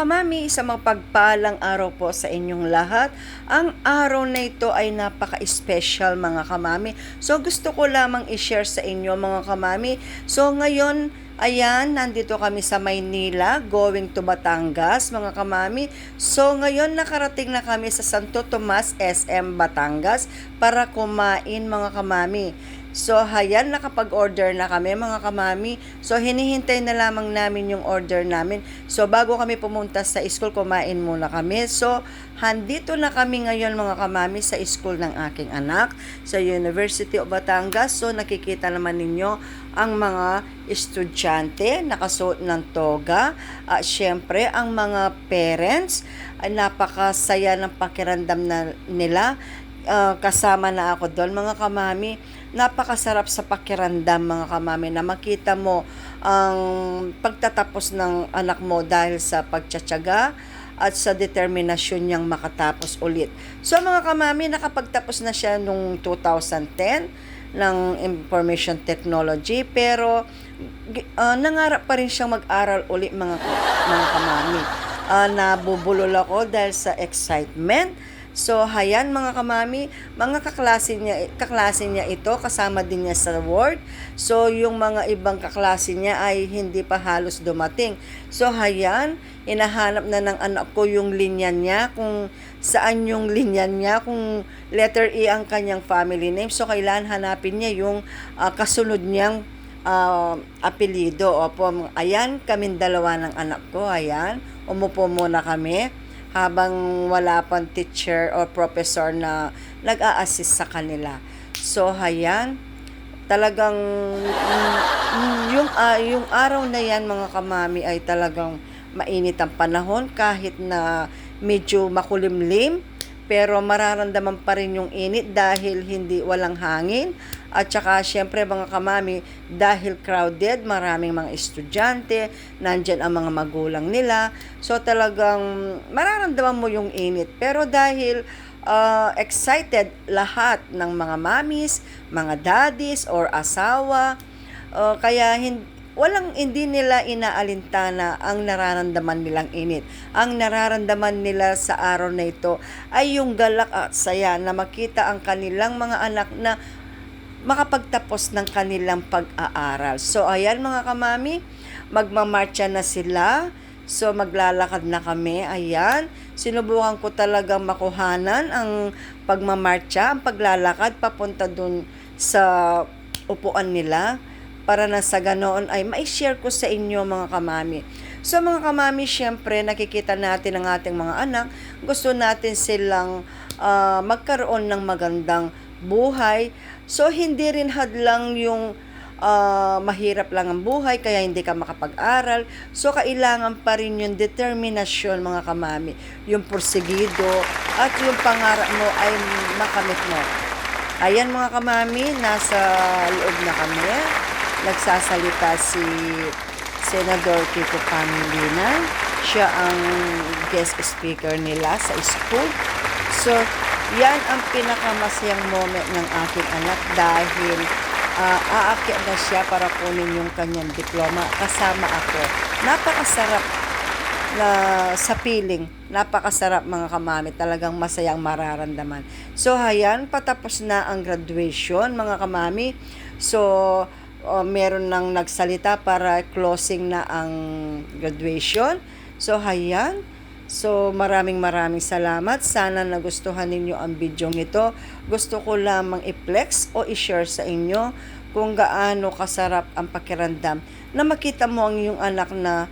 kamami, sa mapagpalang araw po sa inyong lahat. Ang araw na ito ay napaka-special mga kamami. So gusto ko lamang i-share sa inyo mga kamami. So ngayon, ayan, nandito kami sa Maynila, going to Batangas mga kamami. So ngayon nakarating na kami sa Santo Tomas SM Batangas para kumain mga kamami. So, hayan, nakapag-order na kami mga kamami. So, hinihintay na lamang namin yung order namin. So, bago kami pumunta sa school, kumain muna kami. So, handito na kami ngayon mga kamami sa school ng aking anak sa University of Batangas. So, nakikita naman ninyo ang mga estudyante nakasuot ng toga. At syempre, ang mga parents ay napakasaya ng pakiramdam na nila uh, kasama na ako doon mga kamami napakasarap sa pakiramdam mga kamami na makita mo ang pagtatapos ng anak mo dahil sa pagtsatsaga at sa determinasyon niyang makatapos ulit. So mga kamami, nakapagtapos na siya nung 2010 ng information technology pero uh, nangarap pa rin siyang mag-aral ulit mga, mga kamami. Uh, nabubulol ako dahil sa excitement So, hayan mga kamami, mga kaklase niya, kaklase niya ito, kasama din niya sa ward. So, yung mga ibang kaklase niya ay hindi pa halos dumating. So, hayan, hinahanap na ng anak ko yung linya niya, kung saan yung linya niya, kung letter E ang kanyang family name. So, kailangan hanapin niya yung uh, kasunod niyang uh, apelido. Opo, ayan, kaming dalawa ng anak ko, ayan. Umupo muna kami habang wala pang teacher or professor na nag-a-assist sa kanila. So, hayan, talagang mm, yung, uh, yung araw na yan mga kamami ay talagang mainit ang panahon kahit na medyo makulimlim pero mararamdaman pa rin yung init dahil hindi walang hangin at saka syempre mga kamami dahil crowded maraming mga estudyante nandyan ang mga magulang nila so talagang mararamdaman mo yung init pero dahil uh, excited lahat ng mga mamis mga daddies or asawa uh, kaya hindi walang hindi nila inaalintana ang nararamdaman nilang init. Ang nararamdaman nila sa araw na ito ay yung galak at saya na makita ang kanilang mga anak na makapagtapos ng kanilang pag-aaral. So ayan mga kamami, magmamarcha na sila. So maglalakad na kami. Ayan, sinubukan ko talagang makuhanan ang pagmamarcha, ang paglalakad papunta dun sa upuan nila para na sa ganoon ay mai-share ko sa inyo mga kamami. So mga kamami, syempre nakikita natin ang ating mga anak, gusto natin silang uh, magkaroon ng magandang buhay. So hindi rin hadlang yung uh, mahirap lang ang buhay kaya hindi ka makapag-aral. So kailangan pa rin yung determinasyon mga kamami, yung porsigido at yung pangarap mo ay makamit mo. Ayan mga kamami, nasa loob na kami nagsasalita si Senador Kiko Pangilinan. Siya ang guest speaker nila sa school. So, yan ang pinakamasayang moment ng aking anak dahil uh, aakyat na siya para kunin yung kanyang diploma kasama ako. Napakasarap na sa feeling. Napakasarap mga kamami. Talagang masayang mararamdaman. So, hayan, patapos na ang graduation mga kamami. So, uh, meron nang nagsalita para closing na ang graduation. So, hayan. So, maraming maraming salamat. Sana nagustuhan ninyo ang video ito. Gusto ko lamang i-flex o i-share sa inyo kung gaano kasarap ang pakiramdam na makita mo ang iyong anak na